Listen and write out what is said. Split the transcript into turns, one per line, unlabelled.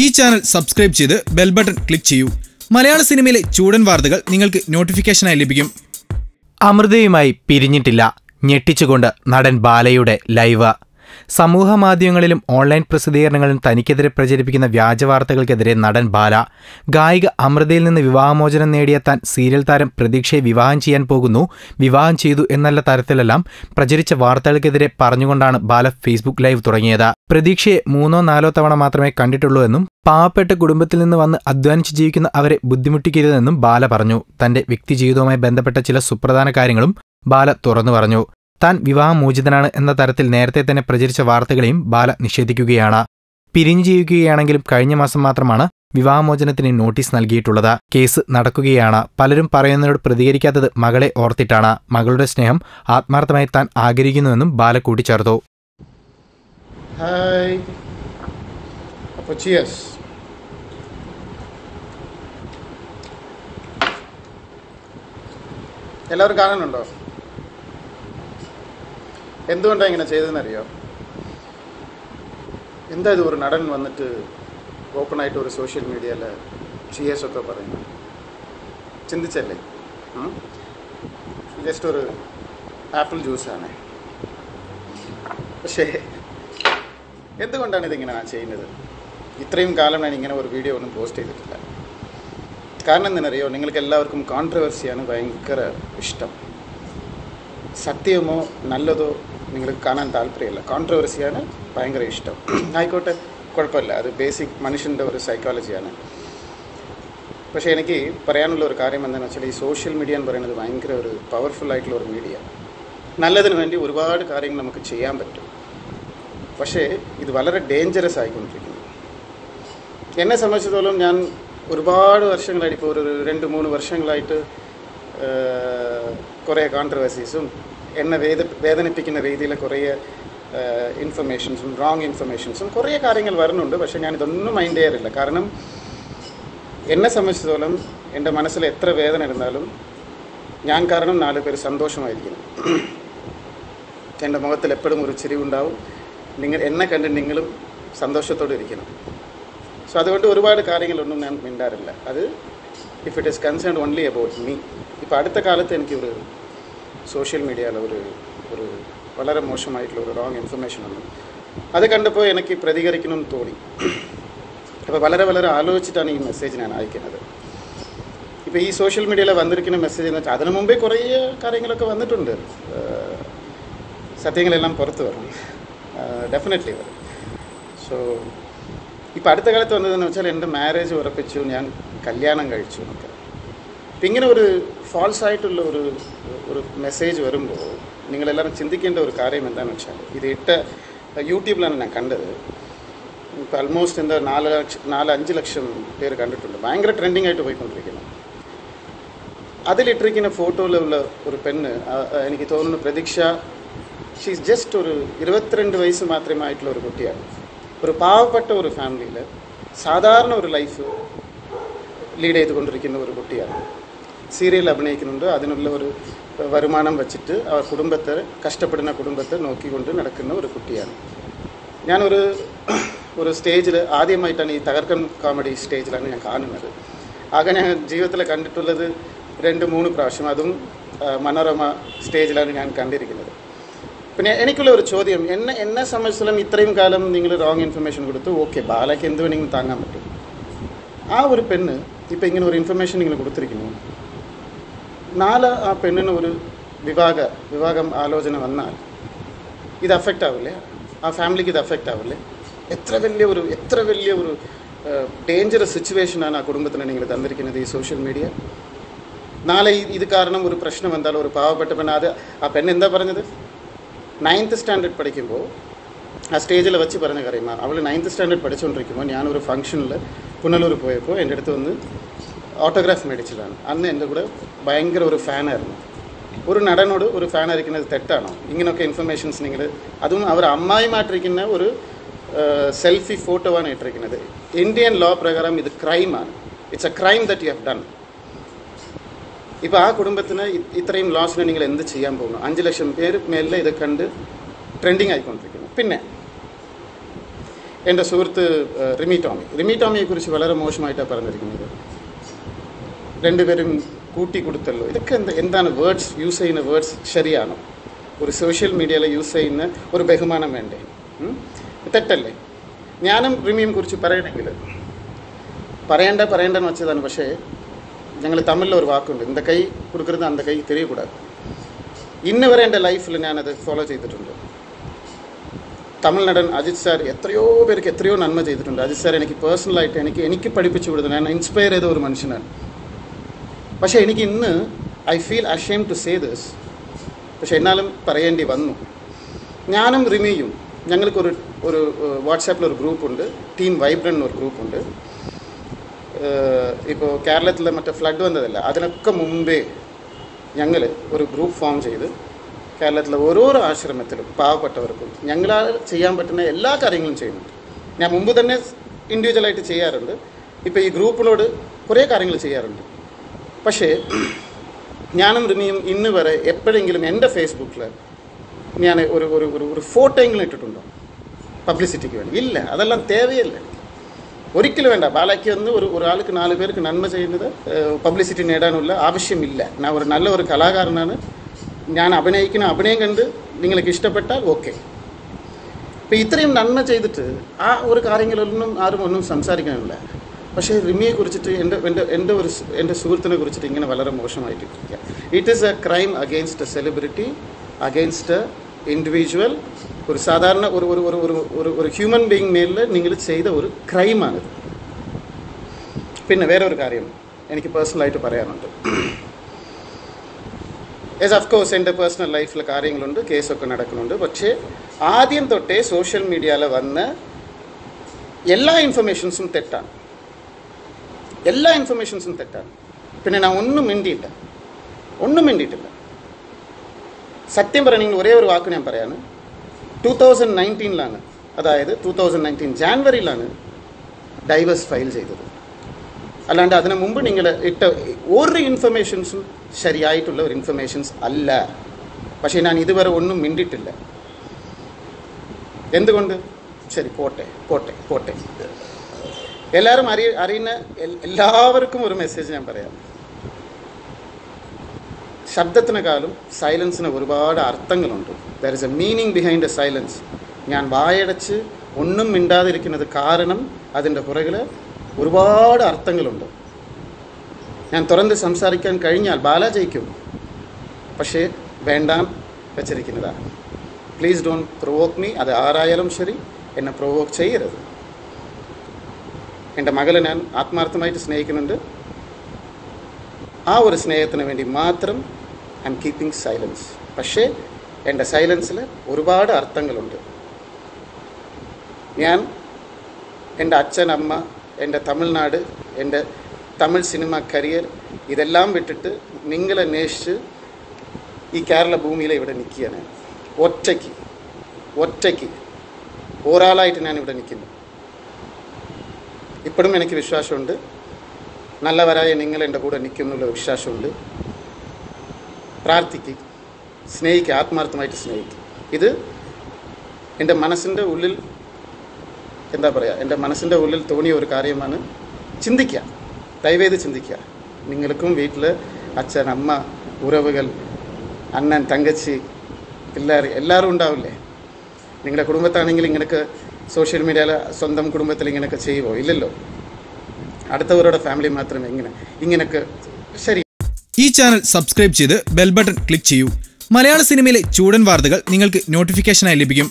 ഈ channel subscribe ചെയ്ത് bell button click ചെയ്യൂ. മലയാള സിനിമയിലെ ചൂടൻ വാർത്തകൾ നിങ്ങൾക്ക് നോട്ടിഫിക്കേഷനായി ലഭിക്കും.
അമൃതയുമായി പിരിഞ്ഞിട്ടില്ല. ഞെട്ടിച്ചുകൊണ്ട് നടൻ ബാലയുടെ ലൈവ്. സമൂഹ മാധ്യമങ്ങളിലും ഓൺലൈൻ പ്രസിദ്ധീകരണങ്ങളിലും തനിക്കെതിരെ പ്രചരിപ്പിക്കുന്ന വ്യാജവാർത്തകൾക്കെതിരെ നടൻ ബാല ഗായിക അമൃതയിൽ നിന്ന് വിവാഹമോചനം നേടിയ താൻ സീരിയൽ താരം പ്രതീക്ഷയെ വിവാഹം ചെയ്യാൻ പോകുന്നു വിവാഹം ചെയ്തു എന്നുള്ള തരത്തിലെല്ലാം പ്രചരിച്ച വാർത്തകൾക്കെതിരെ പറഞ്ഞുകൊണ്ടാണ് ബാല ഫേസ്ബുക്ക് ലൈവ് തുടങ്ങിയത്. പ്രതീക്ഷയെ മൂന്നോ നാലോ തവണ മാത്രമേ കണ്ടിട്ടുള്ളൂ എന്നും പാവപ്പെട്ട കുടുംബത്തിൽ നിന്ന് വന്ന് അധ്വാനിച്ച് ജീവിക്കുന്ന അവരെ ബുദ്ധിമുട്ടിക്കരുതെന്നും ബാല പറഞ്ഞു. തന്റെ വ്യക്തിജീവിതവുമായി ബന്ധപ്പെട്ട ചില സുപ്രധാന കാര്യങ്ങളും ബാല തുറന്നു പറഞ്ഞു. താൻ വിവാഹമോചിതനാണ് എന്ന തരത്തിൽ നേരത്തെ തന്നെ പ്രചരിച്ച വാർത്തകളെയും ബാല നിഷേധിക്കുകയാണ്. പിരിഞ്ഞു ജീവിക്കുകയാണെങ്കിലും കഴിഞ്ഞ മാസം മാത്രമാണ് വിവാഹമോചനത്തിന് നോട്ടീസ് നൽകിയിട്ടുള്ളത്. കേസ് നടക്കുകയാണ്. പലരും പറയുന്നതിനോട് പ്രതികരിക്കാത്തത് മകളെ ഓർത്തിട്ടാണ്. മകളുടെ സ്നേഹം ആത്മാർത്ഥമായി താൻ ആഗ്രഹിക്കുന്നുവെന്നും ബാല കൂട്ടിച്ചേർത്തു.
എല്ലാവരും കാണുന്നുണ്ടോ? എന്തുകൊണ്ടാണ് ഇങ്ങനെ ചെയ്തതെന്നറിയോ? എന്താ ഇത് ഒരു നടൻ വന്നിട്ട് ഓപ്പണായിട്ട് ഒരു സോഷ്യൽ മീഡിയയിൽ ചിയേഴ്സ് ഒക്കെ പറയുന്നു? ചിന്തിച്ചല്ലേ? ജസ്റ്റ് ഒരു ആപ്പിൾ ജ്യൂസാണ് പക്ഷേ എന്തുകൊണ്ടാണ് ഇതിങ്ങനെ ചെയ്യുന്നത്? ഇത്രയും കാലം ഞാൻ ഇങ്ങനെ ഒരു വീഡിയോ ഒന്നും പോസ്റ്റ് ചെയ്തിട്ടില്ല. കാരണം എന്തിനറിയോ നിങ്ങൾക്ക് എല്ലാവർക്കും കോൺട്രവേഴ്സിയാണ് ഭയങ്കര ഇഷ്ടം. സത്യമോ നല്ലതോ നിങ്ങൾക്ക് കാണാൻ താല്പര്യമില്ല. കോൺട്രവേഴ്സിയാണ് ഭയങ്കര ഇഷ്ടം. ആയിക്കോട്ടെ കുഴപ്പമില്ല. അത് ബേസിക് മനുഷ്യന്റെ ഒരു സൈക്കോളജിയാണ് പക്ഷേ എനിക്ക് പറയാനുള്ള ഒരു കാര്യം എന്താണെന്ന് വെച്ചാൽ ഈ സോഷ്യൽ മീഡിയ എന്ന് പറയുന്നത് ഭയങ്കര ഒരു പവർഫുൾ ആയിട്ടുള്ള ഒരു മീഡിയ നല്ലതിന് വേണ്ടി ഒരുപാട് കാര്യങ്ങൾ നമുക്ക് ചെയ്യാൻ പറ്റും. പക്ഷേ ഇത് വളരെ ഡേഞ്ചറസ് ആയിക്കൊണ്ടിരിക്കുന്നു. എന്നെ സംബന്ധിച്ചിടത്തോളം ഞാൻ ഒരുപാട് വർഷങ്ങളായിട്ട് ഇപ്പോൾ ഒരു രണ്ട് മൂന്ന് വർഷങ്ങളായിട്ട് കുറേ കോൺട്രവേഴ്സീസും എന്നെ വേദ വേദനിപ്പിക്കുന്ന രീതിയിൽ കുറേ ഇൻഫർമേഷൻസും റോങ് ഇൻഫർമേഷൻസും കുറേ കാര്യങ്ങൾ വരുന്നുണ്ട്. പക്ഷേ ഞാൻ ഇതൊന്നും മൈൻഡ് ചെയ്യാറില്ല. കാരണം എന്നെ സംബന്ധിച്ചിടത്തോളം എന്റെ മനസ്സിൽ എത്ര വേദന ഇരുന്നാലും ഞാൻ കാരണം നാല് പേര് സന്തോഷമായിരിക്കണം. എന്റെ മുഖത്തിൽ എപ്പോഴും ഒരു ചിരി ഉണ്ടാവും. നിങ്ങൾ എന്നെ കണ്ട് നിങ്ങളും സന്തോഷത്തോടെ ഇരിക്കണം. സോ അതുകൊണ്ട് ഒരുപാട് കാര്യങ്ങളൊന്നും ഞാൻ മിണ്ടാറില്ല. അത് if it is concern only about me ഇപ്പോൾ അടുത്ത കാലത്ത് എനിക്കൊരു സോഷ്യൽ മീഡിയയിൽ ഒരു ഒരു വളരെ മോശമായിട്ടുള്ള ഒരു റോങ് ഇൻഫർമേഷൻ വന്നു. അത് കണ്ടപ്പോൾ എനിക്ക് പ്രതികരിക്കണമെന്ന് തോന്നി. അപ്പോൾ വളരെ വളരെ ആലോചിച്ചിട്ടാണ് ഈ മെസ്സേജ് ഞാൻ അയക്കുന്നത്. ഇപ്പോൾ ഈ സോഷ്യൽ മീഡിയയിൽ വന്നിരിക്കുന്ന മെസ്സേജ് എന്ന് വെച്ചാൽ അതിനു മുമ്പേ കുറേ കാര്യങ്ങളൊക്കെ വന്നിട്ടുണ്ട്. സത്യങ്ങളെല്ലാം പുറത്ത് വരണം. ഡെഫിനറ്റ്ലി വരും. സോ ഇപ്പോൾ അടുത്ത കാലത്ത് വന്നതെന്ന് വെച്ചാൽ എന്റെ മാരേജ് ഉറപ്പിച്ചു ഞാൻ കല്യാണം കഴിച്ചു എന്നൊക്കെ. അപ്പം ഇങ്ങനെ ഒരു ഫാൾസ് ആയിട്ടുള്ള ഒരു ഒരു മെസ്സേജ് വരുമ്പോൾ നിങ്ങളെല്ലാവരും ചിന്തിക്കേണ്ട ഒരു കാര്യം എന്താണെന്ന് വെച്ചാൽ ഇത് ഇട്ട യൂട്യൂബിലാണ് ഞാൻ കണ്ടത് ഇപ്പോൾ ആൾമോസ്റ്റ് എന്താ നാല് ലക്ഷം നാല് അഞ്ച് ലക്ഷം പേര് കണ്ടിട്ടുണ്ട് ഭയങ്കര ട്രെൻഡിങ് ആയിട്ട് പോയിക്കൊണ്ടിരിക്കുന്നു അതിലിട്ടിരിക്കുന്ന ഫോട്ടോയിലുള്ള ഒരു പെണ്ണ് എനിക്ക് തോന്നുന്നു പ്രതീക്ഷ ഷീസ് ജസ്റ്റ് ഒരു ഇരുപത്തിരണ്ട് വയസ്സ് മാത്രമേ ആയിട്ടുള്ള ഒരു കുട്ടിയാണ് ഒരു പാവപ്പെട്ട ഒരു ഫാമിലിയിൽ സാധാരണ ഒരു ലൈഫ് ലീഡ് ചെയ്തുകൊണ്ടിരിക്കുന്ന ഒരു കുട്ടിയാണ് സീരിയൽ അഭിനയിക്കുന്നുണ്ട് അതിനുള്ള ഒരു വരുമാനം വെച്ചിട്ട് ആ കുടുംബത്തെ കഷ്ടപ്പെടുന്ന കുടുംബത്തെ നോക്കിക്കൊണ്ട് നടക്കുന്ന ഒരു കുട്ടിയാണ് ഞാനൊരു ഒരു സ്റ്റേജിൽ ആദ്യമായിട്ടാണ് ഈ തകർക്കൻ കോമഡി സ്റ്റേജിലാണ് ഞാൻ കാണുന്നത് ആകെ ഞാൻ ജീവിതത്തിൽ കണ്ടിട്ടുള്ളത് രണ്ട് മൂന്ന് പ്രാവശ്യം അതും മനോരമ സ്റ്റേജിലാണ് ഞാൻ കണ്ടിരിക്കുന്നത് പിന്നെ എനിക്കുള്ള ഒരു ചോദ്യം എന്നെ എന്നെ സംബന്ധിച്ചിടത്തോളം ഇത്രയും കാലം നിങ്ങൾ റോങ് ഇൻഫർമേഷൻ കൊടുത്തു ഓക്കെ ബാലയ്ക്ക് എന്ത് വേണമെങ്കിലും താങ്ങാൻ പറ്റും ആ ഒരു പെണ്ണ് ഇപ്പം ഇങ്ങനെ ഒരു ഇൻഫർമേഷൻ നിങ്ങൾ കൊടുത്തിരിക്കുന്നു നാല് ആ പെണ്ണിന് ഒരു വിവാഹ വിവാഹം ആലോചന വന്നാൽ ഇത് അഫക്റ്റ് ആവില്ലേ? ആ ഫാമിലിക്ക് ഇത് അഫക്റ്റ് ആവില്ലേ? എത്ര വലിയ ഒരു എത്ര വലിയ ഒരു ഡേഞ്ചറസ് സിറ്റുവേഷനാണ് ആ കുടുംബത്തിന് നിങ്ങൾ തന്നിരിക്കുന്നത് ഈ സോഷ്യൽ മീഡിയ നാളെ ഇത് കാരണം ഒരു പ്രശ്നം എന്തായാലും ഒരു പാവപ്പെട്ട പെണ്ണ് അത് ആ പെണ്ണ് എന്താ പറഞ്ഞത്? നയൻത്ത് സ്റ്റാൻഡേർഡ് പഠിക്കുമ്പോൾ ആ സ്റ്റേജിൽ വെച്ച് പറഞ്ഞ കാര്യമാണ്. അവൾ നയൻത്ത് സ്റ്റാൻഡേർഡ് പഠിച്ചുകൊണ്ടിരിക്കുമ്പോൾ ഞാനൊരു ഫംഗ്ഷനിൽ പുനലൂർ പോയപ്പോൾ എന്റെ അടുത്ത് വന്ന് ഓട്ടോഗ്രാഫ് മേടിച്ചതാണ് അന്ന് എൻ്റെ കൂടെ ഭയങ്കര ഒരു ഫാനായിരുന്നു ഒരു നടനോട് ഒരു ഫാൻ ആയിരിക്കുന്നത് തെറ്റാണോ ഇങ്ങനെയൊക്കെ ഇൻഫർമേഷൻസ് നിങ്ങൾ അതും അവർ അമ്മായിമായിട്ടിരിക്കുന്ന ഒരു സെൽഫി ഫോട്ടോ ആണ് ഇട്ടിരിക്കുന്നത് ഇന്ത്യൻ ലോ പ്രകാരം ഇത് ക്രൈമാണ് it's a crime that you have done ഇപ്പോൾ ആ കുടുംബത്തിന് ഇ- ഇത്രയും ലോസിന് നിങ്ങൾ എന്ത് ചെയ്യാൻ പോകുന്നു അഞ്ച് ലക്ഷം പേര് മേലെ ഇത് കണ്ട് ട്രെൻഡിങ് ആയിക്കൊണ്ടിരിക്കുന്നു പിന്നെ എൻ്റെ സുഹൃത്ത് ഏഹ്, റിമി ടോമി റിമി ടോമിയെക്കുറിച്ച് വളരെ മോശമായിട്ടാണ് പറഞ്ഞിരിക്കുന്നത് രണ്ടുപേരും കൂട്ടി കൊടുത്തല്ലോ ഇതൊക്കെ എന്ത് എന്താണ് വേർഡ്സ് യൂസ് ചെയ്യുന്ന വേർഡ്സ് ശരിയാണോ ഒരു സോഷ്യൽ മീഡിയയിൽ യൂസ് ചെയ്യുന്ന ഒരു ബഹുമാനം വേണ്ടേ തെറ്റല്ലേ ഞാനും റിമിയും കുറിച്ച് പറയണമെങ്കിൽ പറയേണ്ട പറയേണ്ടെന്ന് വെച്ചതാണ് പക്ഷേ ഞങ്ങൾ തമിഴിൽ ഒരു വാക്കുണ്ട് ഇന്ത കൈ കൊടുക്കരുത് അന്ത കൈ തെളിയക്കൂടാതെ ഇന്ന് വരെ എൻ്റെ ലൈഫിൽ ഞാനത് ഫോളോ ചെയ്തിട്ടുണ്ട് തമിഴ് നടൻ അജിത് സാർ എത്രയോ പേർക്ക് എത്രയോ നന്മ ചെയ്തിട്ടുണ്ട് അജിത് സാർ എനിക്ക് പേഴ്സണലായിട്ട് എനിക്ക് എനിക്ക് പഠിപ്പിച്ചു കൊടുത്തത് ഞാൻ ഇൻസ്പയർ ചെയ്ത ഒരു മനുഷ്യനാണ് പക്ഷേ എനിക്ക് ഇന്ന് I feel ashamed to say this പക്ഷെ എന്നാലും പറയേണ്ടി വന്നു. ഞാനും റിമിയും ഞങ്ങൾക്കൊരു ഒരു വാട്സാപ്പിൽ ഒരു ഗ്രൂപ്പുണ്ട്. ടീം വൈബ്രന്റ് ഒരു ഗ്രൂപ്പുണ്ട്. ഇപ്പോൾ കേരളത്തിൽ മറ്റേ ഫ്ലഡ് വന്നതല്ല. അതിനൊക്കെ മുമ്പേ ഞങ്ങൾ ഒരു ഗ്രൂപ്പ് ഫോം ചെയ്ത് കേരളത്തിലെ ഓരോരോ ആശ്രമത്തിലും പാവപ്പെട്ടവർക്കും ഞങ്ങളാൽ ചെയ്യാൻ പറ്റുന്ന എല്ലാ കാര്യങ്ങളും ചെയ്യുന്നുണ്ട്. ഞാൻ മുമ്പ് തന്നെ ഇൻഡിവിജ്വലായിട്ട് ചെയ്യാറുണ്ട്. ഇപ്പോൾ ഈ ഗ്രൂപ്പിനോട് കുറേ കാര്യങ്ങൾ ചെയ്യാറുണ്ട്. പക്ഷേ ഞാനും റിനിയും ഇന്ന് വരെ എപ്പോഴെങ്കിലും എന്റെ ഫേസ്ബുക്കിൽ ഞാൻ ഒരു ഒരു ഒരു ഒരു ഫോട്ടോയെങ്കിലും ഇട്ടിട്ടുണ്ടോ? പബ്ലിസിറ്റിക്ക് വേണ്ടി. ഇല്ല അതെല്ലാം തേവയല്ല. ഒരിക്കലും വേണ്ട. ബാലയ്ക്ക് ഒന്ന് ഒരു ഒരാൾക്ക് നാല് പേർക്ക് നന്മ ചെയ്യുന്നത് പബ്ലിസിറ്റി നേടാനുള്ള ആവശ്യമില്ല. ഞാൻ ഒരു നല്ല ഒരു കലാകാരനാണ്. ഞാൻ അഭിനയിക്കുന്ന അഭിനയം കണ്ട് നിങ്ങൾക്ക് ഇഷ്ടപ്പെട്ടാൽ ഓക്കെ. ഇപ്പം ഇത്രയും നന്മ ചെയ്തിട്ട് ആ ഒരു കാര്യങ്ങളൊന്നും ആരും ഒന്നും സംസാരിക്കാനില്ല. പക്ഷേ റിമിയെ കുറിച്ചിട്ട് എന്റെ എന്റെ എന്റെ ഒരു സ്- എന്റെ സുഹൃത്തിനെ കുറിച്ചിട്ട് ഇങ്ങനെ വളരെ മോശമായിട്ട് ഇരിക്കുക it is a crime against a celebrity against a individual ഒരു സാധാരണ ഒരു ഒരു ഒരു ഒരു ഒരു ഒരു ഹ്യൂമൻ ബീങ് മേലിൽ നിങ്ങൾ ചെയ്ത ഒരു ക്രൈമാണിത് പിന്നെ വേറെ ഒരു കാര്യം എനിക്ക് പേഴ്സണലായിട്ട് പറയാനുണ്ട്. യെസ് ഓഫ് കോഴ്സ് എന്റെ പേഴ്സണൽ ലൈഫിൽ കാര്യങ്ങളുണ്ട് കേസൊക്കെ നടക്കുന്നുണ്ട്. പക്ഷേ ആദ്യം തൊട്ടേ സോഷ്യൽ മീഡിയയിൽ വന്ന് എല്ലാ ഇൻഫർമേഷൻസും തെറ്റാണ്. എല്ലാ ഇൻഫർമേഷൻസും തെറ്റാണ് പിന്നെ ഞാൻ ഒന്നും മിണ്ടിയില്ല ഒന്നും മിണ്ടിയിട്ടില്ല സത്യം പറയണമെങ്കിൽ ഒരേ ഒരു വാക്ക് ഞാൻ പറയാണ് ടൂ തൗസൻഡ് നയന്റീനിലാണ് അതായത് ടൂ തൗസൻഡ് നയന്റീൻ ജാൻവരിയിലാണ് ഡൈവേഴ്സ് ഫയൽ ചെയ്തത് അല്ലാണ്ട് അതിനു മുമ്പ് നിങ്ങൾ ഇട്ട ഒരു ഇൻഫർമേഷൻസും ശരിയായിട്ടുള്ള ഒരു ഇൻഫർമേഷൻസ് അല്ല പക്ഷേ ഞാൻ ഇതുവരെ ഒന്നും മിണ്ടിയിട്ടില്ല എന്തുകൊണ്ട് ശരി പോട്ടെ പോട്ടെ പോട്ടെ എല്ലാവരും അറിയ അറിയുന്ന എല്ലാവർക്കും ഒരു മെസ്സേജ് ഞാൻ പറയാം. ശബ്ദത്തിനെക്കാളും സൈലൻസിന് ഒരുപാട് അർത്ഥങ്ങളുണ്ട്. There is a meaning behind a silence ഞാൻ വായടച്ച് ഒന്നും മിണ്ടാതിരിക്കുന്നത് കാരണം അതിന്റെ പുറകിൽ ഒരുപാട് അർത്ഥങ്ങളുണ്ട്. ഞാൻ തുറന്ന് സംസാരിക്കാൻ കഴിഞ്ഞാൽ ബാല ജയിക്കും. പക്ഷേ വേണ്ടാൻ വെച്ചിരിക്കുന്നതാണ്. പ്ലീസ് ഡോണ്ട് പ്രൊവോക്ക് മീ അത് ആരായാലും ശരി. എന്നെ പ്രൊവോക്ക് ചെയ്യരുത്. എന്റെ മകളെ ഞാൻ ആത്മാർത്ഥമായിട്ട് സ്നേഹിക്കുന്നുണ്ട്. ആ ഒരു സ്നേഹത്തിന് വേണ്ടി മാത്രം ഐ എം കീപ്പിംഗ് സൈലൻസ് പക്ഷേ എന്റെ സൈലൻസിൽ ഒരുപാട് അർത്ഥങ്ങളുണ്ട്. ഞാൻ എന്റെ അച്ഛൻ അമ്മ എന്റെ തമിഴ്നാട് എന്റെ തമിഴ് സിനിമ കരിയർ ഇതെല്ലാം വിട്ടിട്ട് നിങ്ങളെ അന്വേഷിച്ച് ഈ കേരള ഭൂമിയിലെ ഇവിടെ നിൽക്കുകയാണ്. ഒറ്റയ്ക്ക് ഒറ്റയ്ക്ക് ഒരാളായിട്ട് ഞാൻ ഇവിടെ നിൽക്കുന്നു. ഇപ്പോഴും എനിക്ക് വിശ്വാസമുണ്ട്. നല്ലവരായ നിങ്ങൾ എന്റെ കൂടെ നിൽക്കുന്നുള്ള വിശ്വാസമുണ്ട്. പ്രാർത്ഥിക്ക്. സ്നേഹിക്കുക ആത്മാർത്ഥമായിട്ട് സ്നേഹിക്കുക ഇത് എന്റെ മനസ്സിന്റെ ഉള്ളിൽ എന്താ പറയുക എന്റെ മനസ്സിന്റെ ഉള്ളിൽ തോന്നിയ ഒരു കാര്യമാണ്. ചിന്തിക്കുക. ദയവേത് ചിന്തിക്കുക. നിങ്ങൾക്കും വീട്ടിൽ അച്ഛൻ അമ്മ ഉറവുകൾ അണ്ണൻ തങ്കച്ചി പിള്ളേർ എല്ലാവരും ഉണ്ടാവില്ലേ? നിങ്ങളുടെ കുടുംബത്താണെങ്കിൽ ഇങ്ങനെയൊക്കെ സോഷ്യൽ മീഡിയയിൽ സ്വന്തം കുടുംബത്തിൽ ഇങ്ങനെയൊക്കെ ചെയ്യുമോ ഇല്ലല്ലോ. അടുത്തവരുടെ ഫാമിലി മാത്രമേ ഇങ്ങനെ ഇങ്ങനെയൊക്കെ ശരി
ഈ ചാനൽ സബ്സ്ക്രൈബ് ചെയ്ത് ബെൽ ബട്ടൺ ക്ലിക്ക് ചെയ്യൂ. മലയാള സിനിമയിലെ ചൂടൻ വാർത്തകൾ നിങ്ങൾക്ക് നോട്ടിഫിക്കേഷനായി ലഭിക്കും.